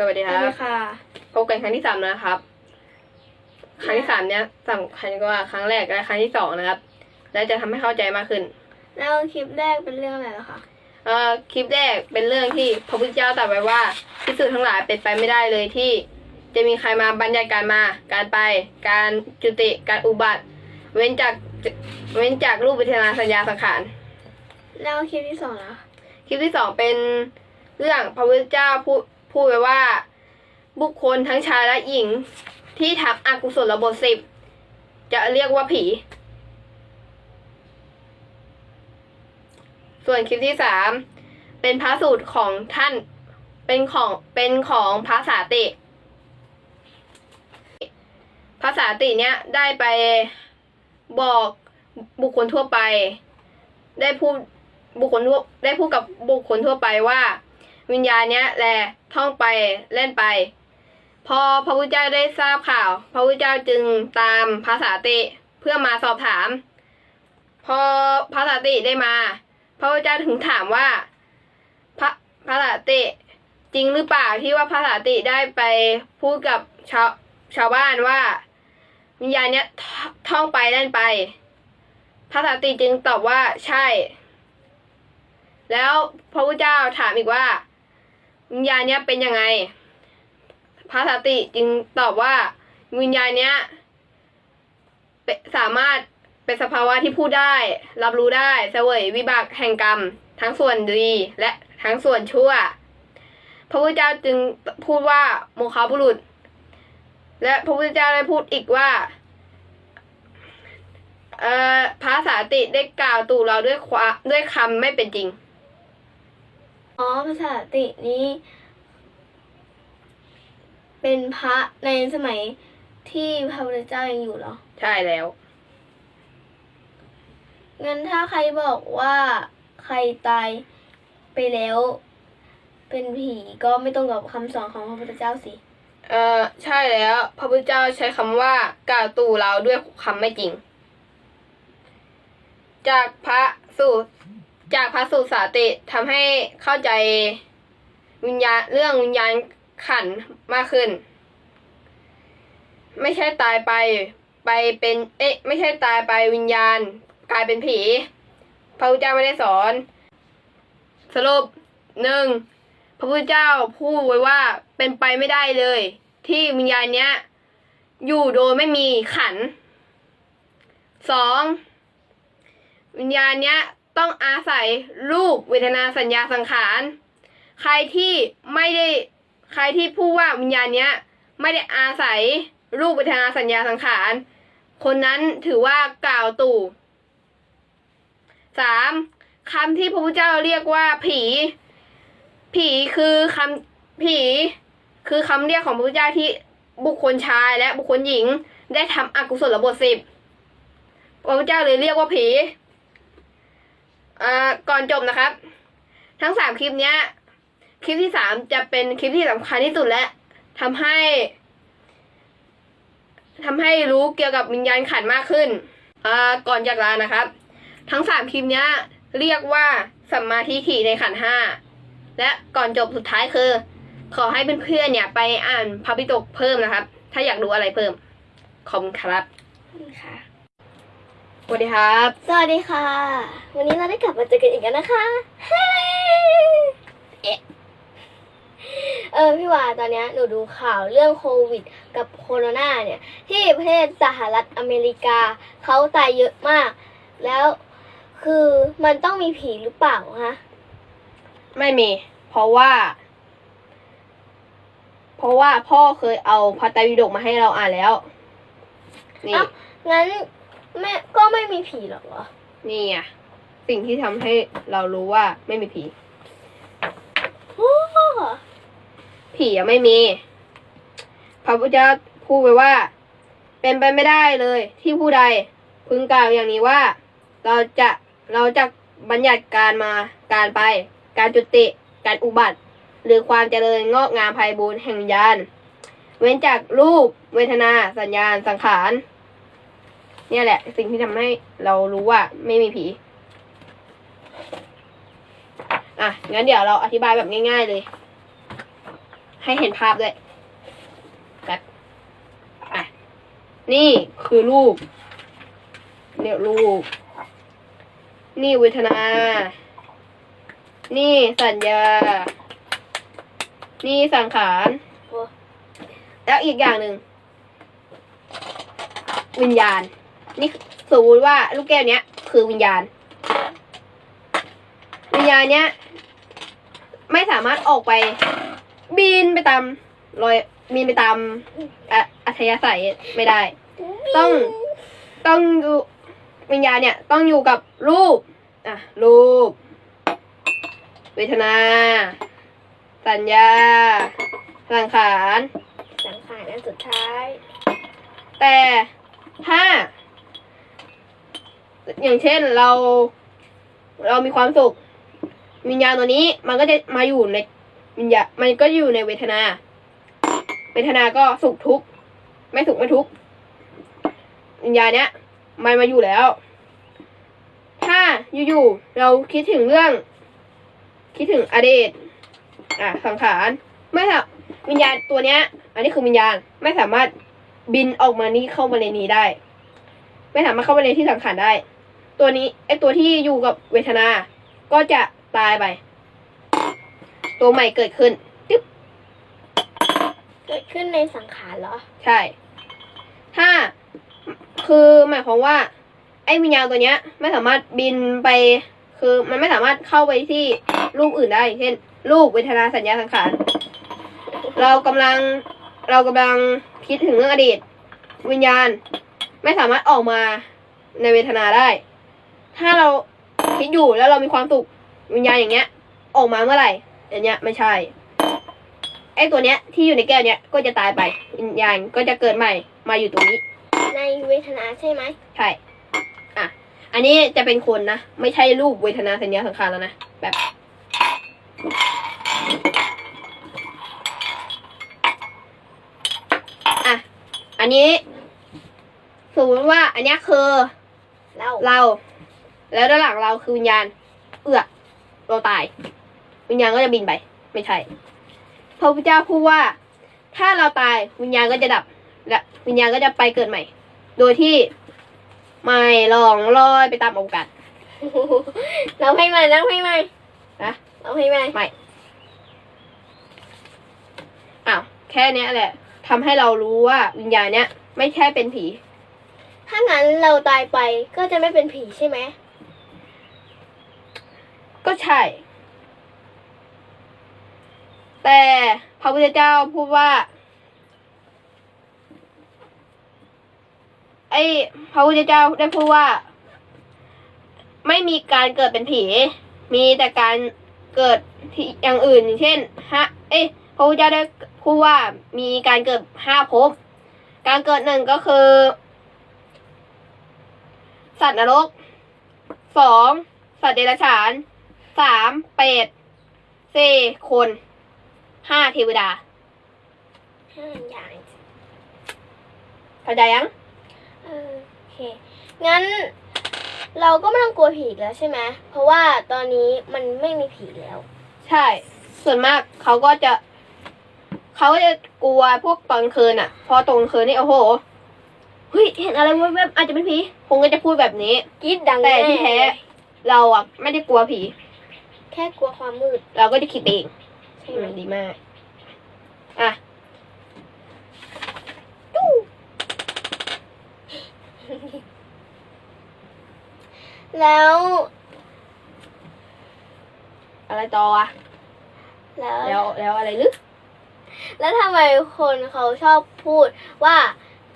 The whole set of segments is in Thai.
สวัสดีสควัรัสดีบค่ะพบกันครั้งที่สามแล้วนะครับ ครั้งที่สามเนี้ยสำคัญกว่าครั้งแรกและครั้งที่สองนะครับ และจะทำให้เข้าใจมากขึ้น แล้วคลิปแรกเป็นเรื่องอะไรเหรอคะเอ่อคลิปแรกเป็นเรื่องที่พระพุทธเจ้าตรัสไว้ว่าพิสูจน์ทั้งหลายเป็นไปไม่ได้เลยที่ จะมีใครมาบัญญัติการมา การไป การจุติ การอุบัติ เว้นจากเว้นจากรูปวิทยาสัญญาสังขาร แล้วคลิปที่สองล่ะคลิปที่สองเป็นเรื่องพระพุทธเจ้าพูด พูดไว้ว่า บุคคลทั้งชายและหญิง ที่ทำอกุศลบทสิบจะเรียกว่าผี ส่วนคลิปที่สามเป็นพระสูตรของท่านเป็นของเป็นของพระสาติพระสาติเนี้ยได้ไปบอกบุคคลทั่วไป ได้พูดบุคคลทั่วได้พูดกับบุคคลทั่วไปว่า วิญญาณเนี้ยแหละท่องไปเล่นไป พอพระพุทธเจ้าได้ทราบข่าว พระพุทธเจ้าจึงตามพระสาติเพื่อมาสอบถาม พอพระสาติได้มา พระพุทธเจ้าถึงถามว่าพระพระสาติจริงหรือเปล่าที่ว่าพระสาติได้ไปพูดกับชาวชาวบ้านว่า วิญญาณเนี้ยทท่องไปเล่นไปพระสาติจึงตอบว่าใช่ แล้วพระพุทธเจ้าถามอีกว่า วิญญาณเนี้ยเป็นยังไงพระสติจึงตอบว่าวิญญาณเนี้ยสามารถเป็นสภาวะที่พูดได้ รับรู้ได้เสวยวิบากแห่งกรรม ทั้งส่วนดีและทั้งส่วนชั่ว พระพุทธเจ้าจึงพูดว่าโมฆะบุรุษ และพระพุทธเจ้าได้พูดอีกว่าเอ่อพระสาติได้กล่าวตู่เราด้วยความด้วยคำไม่เป็นจริง อ๋อภาษาตินี้ เป็นพระในสมัยที่พระพุทธเจ้ายังอยู่เหรอ ใช่แล้ว งั้นถ้าใครบอกว่าใครตายไปแล้ว เป็นผีก็ไม่ตรงกับคำสอนของพระพุทธเจ้าสิ เอ่อใช่แล้ว พระพุทธเจ้าใช้คำว่ากล่าวตู่เราด้วยคำไม่จริง จากพระสูตร จากพระสูตรสาติทำให้เข้าใจวิญญาณเรื่องวิญญาณขันมากขึ้น ไม่ใช่ตายไปไปเป็น เอ๊ะ ไม่ใช่ตายไปวิญญาณ กลายเป็นผี พระพุทธเจ้าไม่ได้สอน สรุปหนึ่งพระพุทธเจ้าพูดไว้ว่าเป็นไปไม่ได้เลย ที่วิญญาณเนี้ย อยู่โดยไม่มีขันสองวิญญาณเนี้ย ต้องอาศัยรูปเวทนาสัญญาสังขาร ใครที่ไม่ได้ใครที่พูดว่าวิญญาณเนี้ยไม่ได้อาศัยรูปเวทนาสัญญาสังขาร คนนั้นถือว่ากล่าวตู่สามคำที่พระพุทธเจ้าเรียกว่าผี ผีคือคำผีคือคำเรียกของพระพุทธเจ้าที่บุคคลชายและบุคคลหญิงได้ทำอกุศลบทสิบพระพุทธเจ้าเลยเรียกว่าผี อ่าก่อนจบนะครับ ทั้งสามคลิปเนี้ย คลิปที่สามจะเป็นคลิปที่สำคัญที่สุดและทำให้ทำให้รู้เกี่ยวกับวิญญาณขันมากขึ้นอ่าก่อนจากลานะครับ ทั้งสามคลิปเนี้ย เรียกว่าสัมมาทิฏฐิในขันห้าและก่อนจบสุดท้ายคือ ขอให้เพื่อนๆเนี่ย ไปอ่านพระปิฎกเพิ่มนะครับ ถ้าอยากรู้อะไรเพิ่มขอบคุณครับค่ะ สวัสดีครับ สวัสดีค่ะ วันนี้เราได้กลับมาเจอกันอีกแล้วนะคะ เฮ้เอ๊ะเออพี่วาตอนเนี้ยหนูดูข่าวเรื่องโควิด กับโคโรนาเนี่ย ที่ประเทศสหรัฐอเมริกาเขาตายเยอะมาก แล้วคือมันต้องมีผีหรือเปล่าคะไม่มี เพราะว่า เพราะว่าพ่อเคยเอาพระไตรปิฎกมาให้เราอ่านแล้ว นี่ เอ้างั้น แม่ก็ไม่มีผีหรอกเหรอ นี่ไงสิ่งที่ทำให้เรารู้ว่าไม่มีผี โอ้ผีอะไม่มี พระพุทธเจ้าพูดไว้ว่า เป็นไปไม่ได้เลย ที่ผู้ใดพึงกล่าวอย่างนี้ว่า เราจะเราจะบัญญัติการมาการไป การจุติการอุบัติ หรือความเจริญงอกงามไพบูรณ์แห่งวิญญาณเว้นจากรูป เวทนา สัญญาณสังขาร เนี่ยแหละ สิ่งที่ทำให้เรารู้ว่าไม่มีผี อะ งั้นเดี๋ยวเราอธิบายแบบง่าย ๆเลย ให้เห็นภาพด้วยแบบอะ นี่คือรูป เนี่ยรูป นี่เวทนา นี่สัญญา นี่สังขารโอ้แล้วอีกอย่างหนึ่งวิญญาณ นี่สมมติว่าลูกแก้วเนี้ย คือวิญญาณ วิญญาณเนี้ย ไม่สามารถออกไป บินไปตามรอยบินไปตามอะอัธยาศัยไม่ได้ ต้องต้องอยู่วิญญาณเนี่ย ต้องอยู่กับรูปอะรูป เวทนา สัญญา สังขาร สังขารอันสุดท้าย แต่ถ้า อย่างเช่นเรา เรามีความสุข วิญญาณตัวนี้ มันก็จะมาอยู่ในวิญญาณมันก็อยู่ในเวทนา เวทนาก็สุขทุกข์ไม่สุขไม่ทุกข์วิญญาณเนี้ยมันมาอยู่แล้ว ถ้าอยู่ๆเราคิดถึงเรื่อง คิดถึงอดีตอะสังขารไม่ค่ะวิญญาณตัวเนี้ย อันนี้คือวิญญาณไม่สามารถบินออกมานี่เข้ามาในนี้ได้ ไม่สามารถเข้ามาในที่สังขารได้ ตัวนี้ไอตัวที่อยู่กับเวทนา ก็จะตายไป ตัวใหม่เกิดขึ้นจึ๊บเกิดขึ้นในสังขารเหรอ ใช่ ถ้าคือหมายความว่า ไอ้วิญญาณตัวเนี้ย ไม่สามารถบินไป คือมันไม่สามารถเข้าไปที่รูปอื่นได้ เช่น รูปเวทนาสัญญาสังขาร เรากำลังเรากำลังคิดถึงเรื่องอดีต วิญญาณ ไม่สามารถออกมาในเวทนาได้ ถ้าเราคิดอยู่แล้วเรามีความสุขวิญญาณอย่างเงี้ย ออกมาเมื่อไหร่อย่างเงี้ยไม่ใช่ไอ้ตัวเนี้ยที่อยู่ในแก้วเนี้ยก็จะตายไปวิญญาณก็จะเกิดใหม่มาอยู่ตรงนี้ ในเวทนาใช่ไหมใช่อะอันนี้จะเป็นคนนะไม่ใช่รูปเวทนาสัญญาสังขารแล้วนะแบบอะอันนี้สมมติว่าอันเนี้ยคือเราเรา แล้วด้านหลังเราคือวิญญาณ เอือกเราตาย วิญญาณก็จะบินไป ไม่ใช่พระพุทธเจ้าพูดว่า ถ้าเราตายวิญญาณก็จะดับ และวิญญาณก็จะไปเกิดใหม่ โดยที่ไม่ลองลอยไปตามอวกาศเราให้มาเราให้มานะเราให้มาไม่อ้าวแค่เนี้ยแหละทำให้เรารู้ว่าวิญญาณเนี้ยไม่ใช่เป็นผี ถ้างั้นเราตายไปก็จะไม่เป็นผีใช่ไหม ก็ใช่ แต่พระพุทธเจ้าพูดว่า ไอ้พระพุทธเจ้าได้พูดว่า ไม่มีการเกิดเป็นผี มีแต่การเกิดที่อย่างอื่นอย่างเช่นฮะเอ้ยพระพุทธเจ้าได้พูดว่ามีการเกิดห้าภพการเกิดหนึ่งก็คือ สัตว์นรกสองสัตว์เดรัจฉาน สามเป็ดสี่คนห้าเทวดาห้าอย่างเข้าใจยังเออโอเค งั้นเราก็ไม่ต้องกลัวผีอีกแล้วใช่ไหมเพราะว่าตอนนี้มันไม่มีผีแล้ว ใช่ ส่วนมากเขาก็จะ เขาก็จะกลัวพวกตอนคืนอะ พอตอนคืนนี่โอ้โหเฮ้ยเห็นอะไรแวบๆอาจจะเป็นผีคงก็จะพูดแบบนี้กรีดดังแต่ที่แท้ เราอะไม่ได้กลัวผี แค่กลัวความมืด เราก็จะคิดเองใช่อืไหมมดีมาก อะแล้ว อะไรต่ออะแล้วแล้วแล้วอะไรลึกแล้วทำไมคนเขาชอบพูดว่า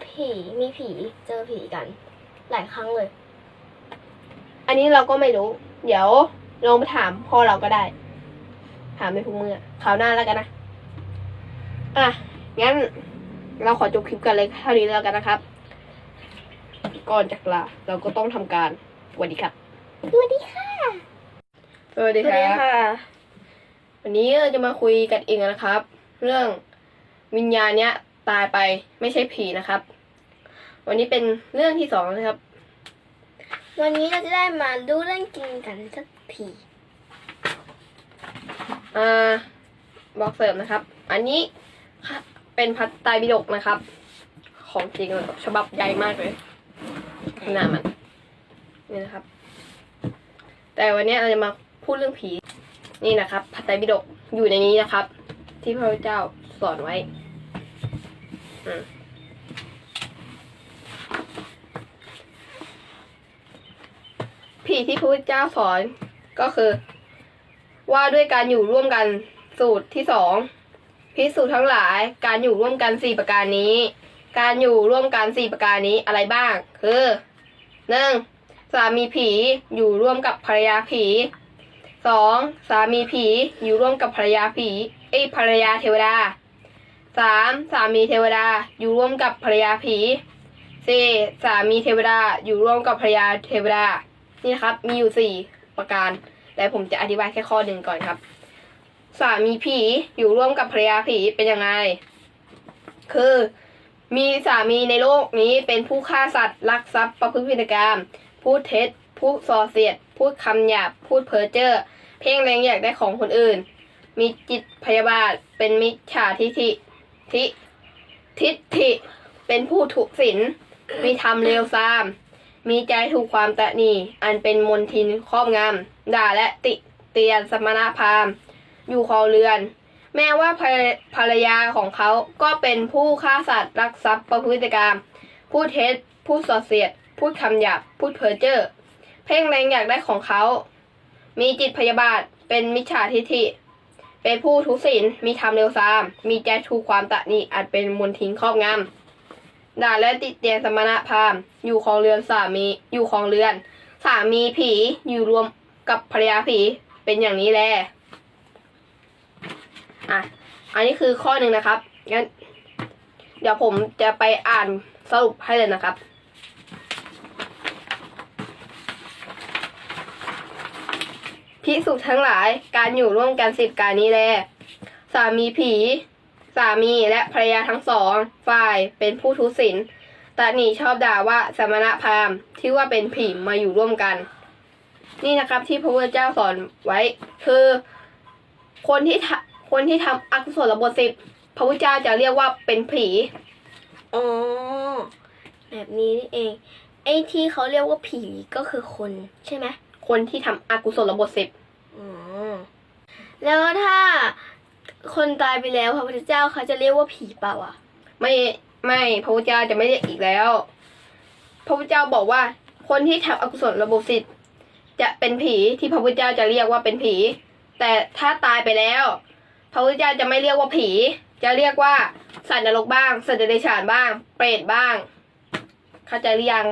ผีมีผีเจอผีกัน หลายครั้งเลย อันนี้เราก็ไม่รู้ เดี๋ยว ลองไปถามพ่อเราก็ได้ ถามในทุกมือคราวหน้าแล้วกันนะ อะ งั้นเราขอจบคลิปกันเลยเท่านี้แล้วกันนะครับ ก่อนจากลาเราก็ต้องทำการสวัสดีครับสวัสดีค่ะสวัสดีครับวันนี้เราจะมาคุยกันเองนะครับ เรื่องวิญญาณเนี้ยตายไปไม่ใช่ผีนะครับ วันนี้เป็นเรื่องที่สองนะครับ วันนี้เราจะได้มาดูเรื่องกินกันสักทีอ่าบอกเสริมนะครับ อันนี้เป็นพัดไตรปิฎกนะครับ ของจริงเลยฉบับใหญ่มากเลยขนาดมันนี่นะครับ แต่วันนี้เราจะมาพูดเรื่องผี นี่นะครับพัดไตรปิฎกอยู่ในนี้นะครับ ที่พระพุทธเจ้าสอนไว้ อืม ผีที่พระพุทธเจ้าสอนก็คือ ว่าด้วยการอยู่ร่วมกันสูตรที่สองพิสูจน์ทั้งหลายการอยู่ร่วมกันสี่ประการนี้ การอยู่ร่วมกันสี่ประการนี้อะไรบ้าง คือหนึ่งสามีผีอยู่ร่วมกับภรรยาผีสองสามีผีอยู่ร่วมกับภรรยาผีเอ้ภรรยาเทวดาสามสามีเทวดาอยู่ร่วมกับภรรยาผีสี่สามีเทวดาอยู่ร่วมกับภรรยาเทวดา นี่นะครับ มีอยู่สี่ประการ แต่ผมจะอธิบายแค่ข้อหนึ่งก่อนครับ สามีผีอยู่ร่วมกับภรรยาผีเป็นยังไง คือ มีสามีในโลกนี้เป็นผู้ฆ่าสัตว์ลักทรัพย์ประพฤติผิดกรรมพูดเท็จพูดส่อเสียด พูดคำหยาบ พูดเพ้อเจ้อเพ่งแรงอยากได้ของคนอื่น มีจิตพยาบาทเป็นมิจฉาทิฐิทิทิฏฐิเป็นผู้ถูกศีลมีทำเลวทราม มีใจถูกความตะนีอันเป็นมนทินครอบงำด่าและติเตียนสมณพราหมณ์ อยู่คอเรือน แม้ว่าภรภรรยาของเขาก็เป็นผู้ฆ่าสัตว์รักทรัพย์ประพฤติกรรมพูดเท็จพูดส่อเสียด พูดคำหยาบพูดเพ้อเจ้อเพ่งแรงอยากได้ของเขา มีจิตพยาบาทเป็นมิจฉาทิฐิ เป็นผู้ทุศีลมีธรรมเร็วซาม มีใจถูกความตะนีอาจเป็นมนทินครอบงำ ด่าและติดเตียนสมณพราหมณ์อยู่ครองเรือนสามีอยู่ครองเรือน สามีผีอยู่รวมกับภรรยาผีเป็นอย่างนี้แลอะอันนี้คือข้อหนึ่งนะครับงั้นเดี๋ยวผมจะไปอ่านสรุปให้เลยนะครับพิสุทั้งหลายการอยู่ร่วมกันสิบการนี้แลสามีผี สามีและภรรยาทั้งสอง ฝ่ายเป็นผู้ทุศีลตาหนีชอบด่าว่าสมณพราหมณ์ที่ว่าเป็นผีมาอยู่ร่วมกัน นี่นะครับที่พระพุทธเจ้าสอนไว้ คือคนที่ทำคนที่ทำอกุศลบทสิบพระพุทธเจ้าจะเรียกว่าเป็นผีอ๋อแบบนี้นี่เอง ไอ้ที่เขาเรียกว่าผีก็คือคนใช่ไหมคนที่ทำอกุศลบทสิบอ๋อแล้วถ้า คนตายไปแล้วพระพุทธเจ้าเขาจะเรียกว่าผีเปล่าอะ ไม่ไม่พระพุทธเจ้าจะไม่เรียกอีกแล้ว พระพุทธเจ้าบอกว่า คนที่ทำอกุศลระบบสิทธิ์จะเป็นผีที่พระพุทธเจ้าจะเรียกว่าเป็นผี แต่ถ้าตายไปแล้ว พระพุทธเจ้าจะไม่เรียกว่าผี จะเรียกว่าสัตว์นรกบ้าง สัตว์เดรัจฉานบ้าง เปรตบ้าง เข้าใจหรือยัง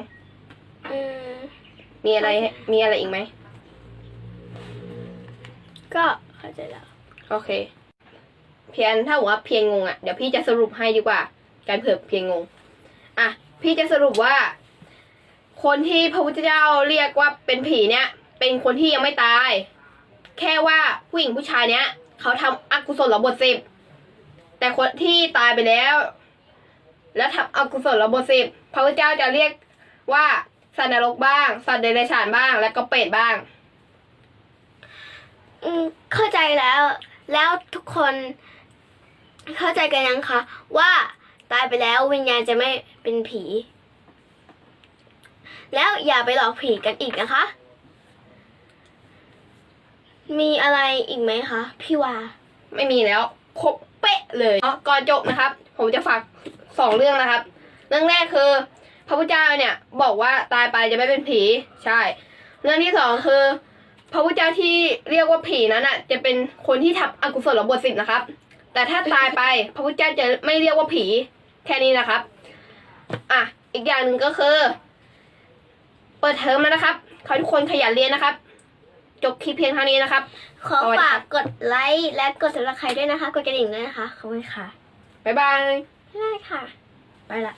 อืมมีอะไรมีอะไรอีกไหมก็เข้าใจแล้ว โอเค เพียนถ้าบอกว่าเพียงงงอะเดี๋ยวพี่จะสรุปให้ดีกว่า การเผื่อเพียงงงอะพี่จะสรุปว่า คนที่พระพุทธเจ้าเรียกว่าเป็นผีเนี่ย เป็นคนที่ยังไม่ตาย แค่ว่าผู้หญิงผู้ชายเนี้ยเขาทำอกุศลบทสิบแต่คนที่ตายไปแล้ว แล้วทำอกุศลบทสิบพระพุทธเจ้าจะเรียกว่าสัตว์นรกบ้าง สัตว์เดรัจฉานบ้าง และก็เปรตบ้าง อืมเข้าใจแล้ว แล้วทุกคน เข้าใจกันยังคะว่าตายไปแล้ววิญญาณจะไม่เป็นผี แล้วอย่าไปหลอกผีกันอีกนะคะ มีอะไรอีกไหมคะพี่วา ไม่มีแล้ว ครบเป๊ะเลยอ๋อก่อนจบนะครับ ผมจะฝากสองเรื่องนะครับ เรื่องแรกคือ พระพุทธเจ้าเนี่ยบอกว่าตายไปจะไม่เป็นผีใช่ เรื่องที่สองคือ พระพุทธเจ้าที่เรียกว่าผีนั้นอะ จะเป็นคนที่ทำอกุศลบทสิบนะครับ แต่ถ้าตายไปพระพุทธเจ้าจะไม่เรียกว่าผี แค่นี้นะครับ อะ อีกอย่างหนึ่งก็คือ เปิดเทอมแล้วนะครับ ขอให้ทุกคนขยันเรียนนะครับ จบคลิปเพียงเท่านี้นะครับ ขอฝากกดไลค์และกด subscribe ด้วยนะคะ กดกระดิ่งด้วยนะคะ ขอบคุณค่ะ บ๊ายบายได้ค่ะ ไปละ